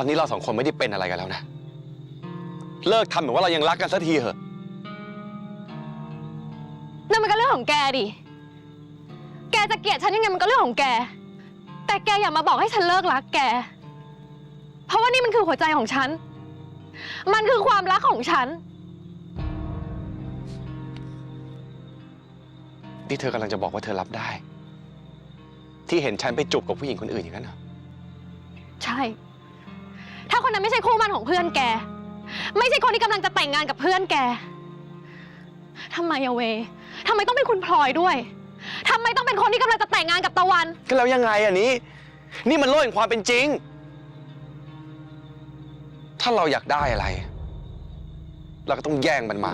อนนี้เราสองคนไม่ได้เป็นอะไรกันแล้วนะ เลิกทำเหมือนว่าเรายังรักกันสักทีเถอะ นั่นมันก็เรื่องของแกดิ แกจะเกลียดฉันยังไงมันก็เรื่องของแก แต่แกอย่ามาบอกให้ฉันเลิกรักแก เพราะว่านี่มันคือหัวใจของฉัน มันคือความรักของฉันที่เธอกำลังจะบอกว่าเธอรับได้ ที่เห็นฉันไปจูบกับผู้หญิงคนอื่นอย่างนั้นเหรอ ใช่ ถ้าคนนั้นไม่ใช่คู่มั่นของเพื่อนแก ไม่ใช่คนที่กำลังจะแต่งงานกับเพื่อนแกทำไมอะเวทำไมต้องเป็นคุณพลอยด้วยทำไมต้องเป็นคนที่กำลังจะแต่งงานกับตะวัน ก็แล้วยังไงอันนี้ นี่มันโลกแห่งความเป็นจริง ถ้าเราอยากได้อะไร เราก็ต้องแย่งมันมา